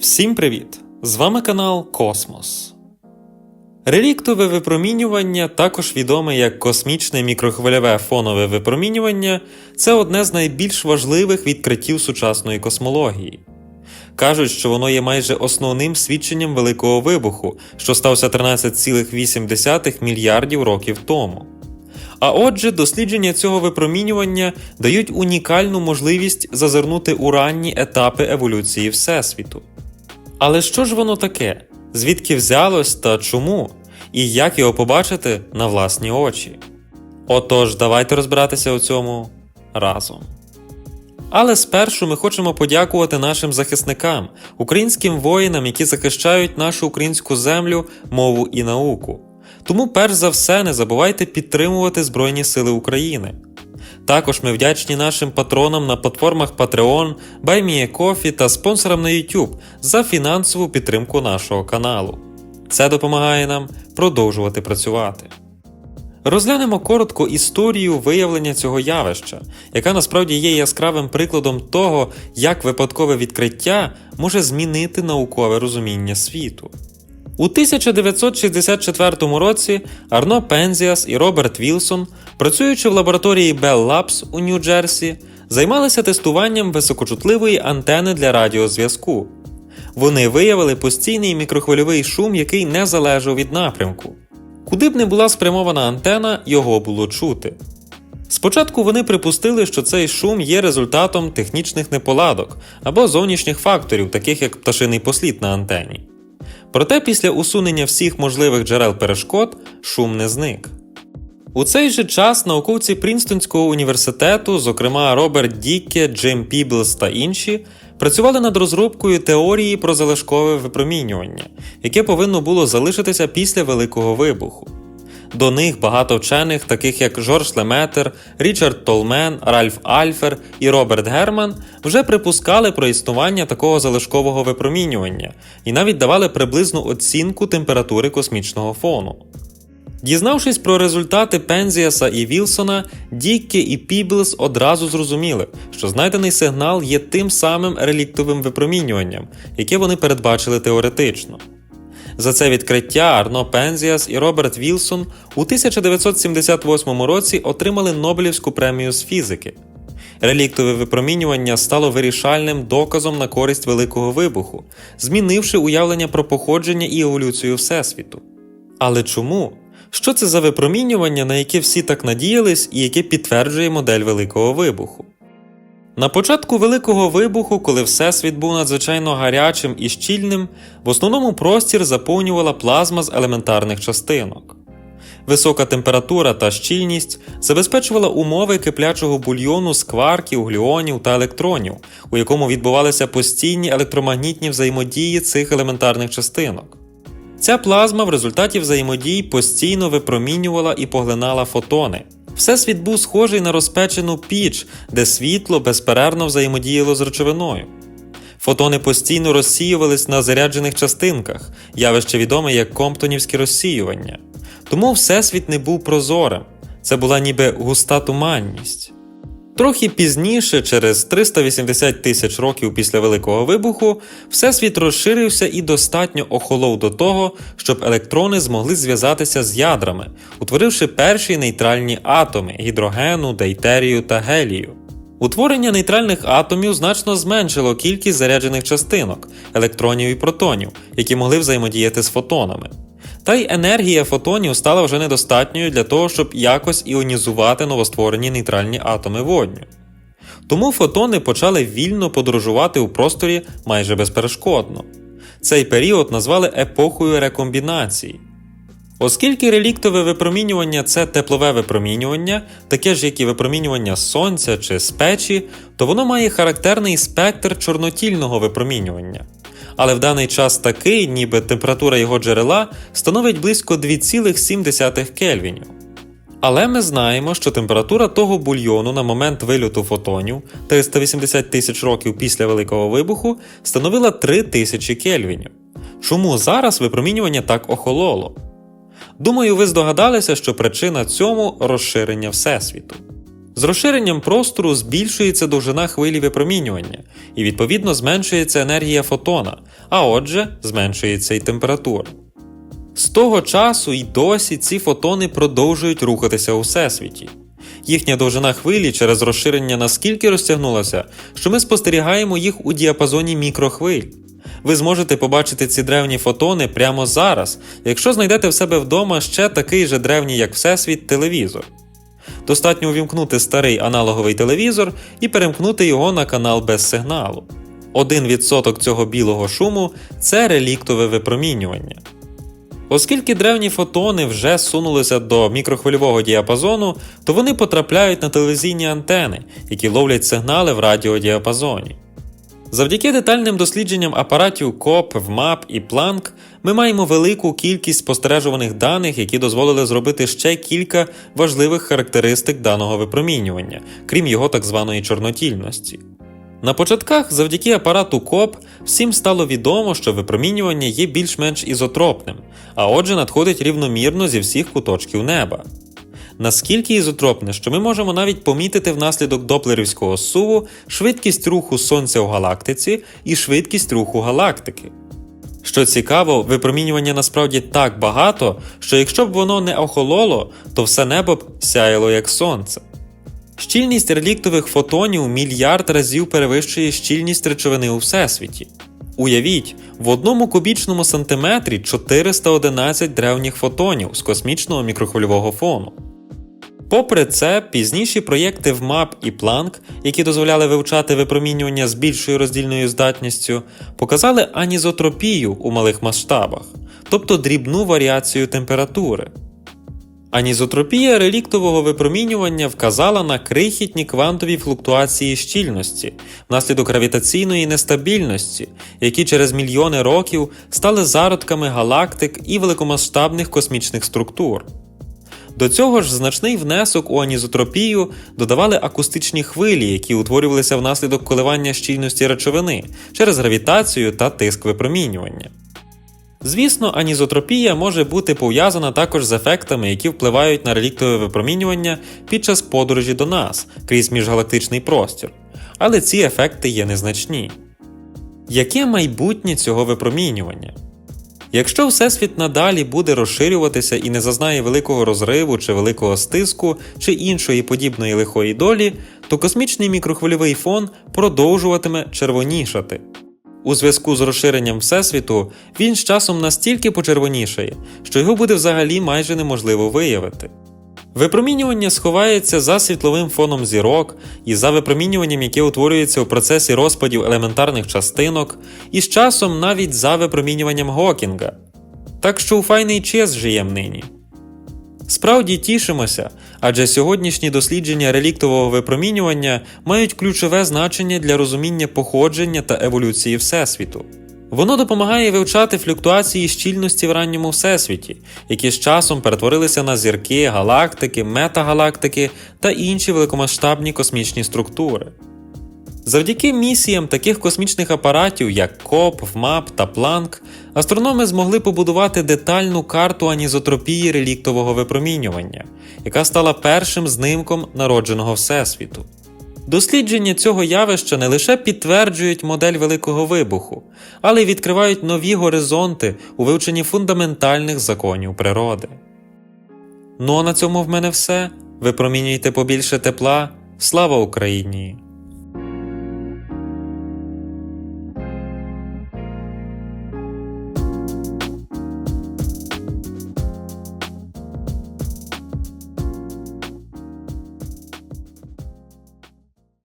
Всім привіт! З вами канал Космос. Реліктове випромінювання, також відоме як космічне мікрохвильове фонове випромінювання, це одне з найбільш важливих відкриттів сучасної космології. Кажуть, що воно є майже основним свідченням Великого вибуху, що стався 13,8 мільярдів років тому. А отже, дослідження цього випромінювання дають унікальну можливість зазирнути у ранні етапи еволюції Всесвіту. Але що ж воно таке? Звідки взялось та чому? І як його побачити на власні очі? Отож, давайте розбиратися у цьому разом. Але спершу ми хочемо подякувати нашим захисникам, українським воїнам, які захищають нашу українську землю, мову і науку. Тому, перш за все, не забувайте підтримувати Збройні Сили України. Також ми вдячні нашим патронам на платформах Patreon, BuyMeACoffee та спонсорам на YouTube за фінансову підтримку нашого каналу. Це допомагає нам продовжувати працювати. Розглянемо коротко історію виявлення цього явища, яка насправді є яскравим прикладом того, як випадкове відкриття може змінити наукове розуміння світу. У 1964 році Арно Пензіас і Роберт Вілсон, працюючи в лабораторії Bell Labs у Нью-Джерсі, займалися тестуванням високочутливої антени для радіозв'язку. Вони виявили постійний мікрохвильовий шум, який не залежав від напрямку. Куди б не була спрямована антена, його було чути. Спочатку вони припустили, що цей шум є результатом технічних неполадок або зовнішніх факторів, таких як пташиний послід на антені. Проте після усунення всіх можливих джерел перешкод шум не зник. У цей же час науковці Прінстонського університету, зокрема Роберт Дікке, Джим Піблс та інші, працювали над розробкою теорії про залишкове випромінювання, яке повинно було залишитися після Великого вибуху. До них багато вчених, таких як Жорж Леметер, Річард Толмен, Ральф Альфер і Роберт Герман, вже припускали про існування такого залишкового випромінювання і навіть давали приблизну оцінку температури космічного фону. Дізнавшись про результати Пензіаса і Вілсона, Дікке і Піблс одразу зрозуміли, що знайдений сигнал є тим самим реліктовим випромінюванням, яке вони передбачили теоретично. За це відкриття Арно Пензіас і Роберт Вілсон у 1978 році отримали Нобелівську премію з фізики. Реліктове випромінювання стало вирішальним доказом на користь Великого вибуху, змінивши уявлення про походження і еволюцію Всесвіту. Але чому? Що це за випромінювання, на яке всі так надіялись і яке підтверджує модель Великого вибуху? На початку Великого вибуху, коли Всесвіт був надзвичайно гарячим і щільним, в основному простір заповнювала плазма з елементарних частинок. Висока температура та щільність забезпечувала умови киплячого бульйону з кварків, глюонів та електронів, у якому відбувалися постійні електромагнітні взаємодії цих елементарних частинок. Ця плазма в результаті взаємодій постійно випромінювала і поглинала фотони. Всесвіт був схожий на розпечену піч, де світло безперервно взаємодіяло з речовиною. Фотони постійно розсіювались на заряджених частинках, явище відоме як комптонівське розсіювання. Тому Всесвіт не був прозорим, це була ніби густа туманність. Трохи пізніше, через 380 тисяч років після Великого вибуху, Всесвіт розширився і достатньо охолов до того, щоб електрони змогли зв'язатися з ядрами, утворивши перші нейтральні атоми гідрогену, дейтерію та гелію. Утворення нейтральних атомів значно зменшило кількість заряджених частинок, електронів і протонів, які могли взаємодіяти з фотонами. Та й енергія фотонів стала вже недостатньою для того, щоб якось іонізувати новостворені нейтральні атоми водню. Тому фотони почали вільно подорожувати у просторі майже безперешкодно. Цей період назвали епохою рекомбінації. Оскільки реліктове випромінювання це теплове випромінювання, таке ж як і випромінювання сонця чи з печі, то воно має характерний спектр чорнотільного випромінювання. Але в даний час такий, ніби температура його джерела становить близько 2,7 кельвінів. Але ми знаємо, що температура того бульйону на момент вильоту фотонів 380 тисяч років після Великого вибуху становила 3000 кельвінів. Чому зараз випромінювання так охололо? Думаю, ви здогадалися, що причина цьому розширення Всесвіту. З розширенням простору збільшується довжина хвилі випромінювання, і відповідно зменшується енергія фотона, а отже, зменшується і температура. З того часу й досі ці фотони продовжують рухатися у всесвіті. Їхня довжина хвилі через розширення наскільки розтягнулася, що ми спостерігаємо їх у діапазоні мікрохвиль. Ви зможете побачити ці древні фотони прямо зараз, якщо знайдете в себе вдома ще такий же древній, як Всесвіт, телевізор. Достатньо увімкнути старий аналоговий телевізор і перемкнути його на канал без сигналу. 1% цього білого шуму це реліктове випромінювання. Оскільки древні фотони вже сунулися до мікрохвильового діапазону, то вони потрапляють на телевізійні антени, які ловлять сигнали в радіодіапазоні. Завдяки детальним дослідженням апаратів КОП, ВМАП і Планк ми маємо велику кількість спостережуваних даних, які дозволили зробити ще кілька важливих характеристик даного випромінювання, крім його так званої чорнотільності. На початках, завдяки апарату КОП, всім стало відомо, що випромінювання є більш-менш ізотропним, а отже надходить рівномірно зі всіх куточків неба. Наскільки ізотропне, що ми можемо навіть помітити внаслідок доплерівського суву швидкість руху Сонця у галактиці і швидкість руху галактики. Що цікаво, випромінювання насправді так багато, що якщо б воно не охололо, то все небо б сяяло як сонце. Щільність реліктових фотонів мільярд разів перевищує щільність речовини у всесвіті. Уявіть, в одному кубічному сантиметрі 411 древніх фотонів з космічного мікрохвильового фону. Попри це, пізніші проєкти ВМАП і Планк, які дозволяли вивчати випромінювання з більшою роздільною здатністю, показали анізотропію у малих масштабах, тобто дрібну варіацію температури. Анізотропія реліктового випромінювання вказала на крихітні квантові флуктуації щільності внаслідок гравітаційної нестабільності, які через мільйони років стали зародками галактик і великомасштабних космічних структур. До цього ж значний внесок у анізотропію додавали акустичні хвилі, які утворювалися внаслідок коливання щільності речовини через гравітацію та тиск випромінювання. Звісно, анізотропія може бути пов'язана також з ефектами, які впливають на реліктове випромінювання під час подорожі до нас крізь міжгалактичний простір, але ці ефекти є незначні. Яке майбутнє цього випромінювання? Якщо Всесвіт надалі буде розширюватися і не зазнає великого розриву чи великого стиску чи іншої подібної лихої долі, то космічний мікрохвильовий фон продовжуватиме червонішати. У зв'язку з розширенням Всесвіту він з часом настільки почервонішає, що його буде взагалі майже неможливо виявити. Випромінювання сховається за світловим фоном зірок і за випромінюванням, яке утворюється у процесі розпадів елементарних частинок, і з часом навіть за випромінюванням Гокінга. Так що у файний час живем нині. Справді тішимося, адже сьогоднішні дослідження реліктового випромінювання мають ключове значення для розуміння походження та еволюції Всесвіту. Воно допомагає вивчати флюктуації щільності в ранньому всесвіті, які з часом перетворилися на зірки, галактики, метагалактики та інші великомасштабні космічні структури. Завдяки місіям таких космічних апаратів, як КОП, ВМАП та Планк, астрономи змогли побудувати детальну карту анізотропії реліктового випромінювання, яка стала першим знимком народженого Всесвіту. Дослідження цього явища не лише підтверджують модель Великого вибуху, але й відкривають нові горизонти у вивченні фундаментальних законів природи. Ну а на цьому в мене все. Випромінюйте побільше тепла. Слава Україні!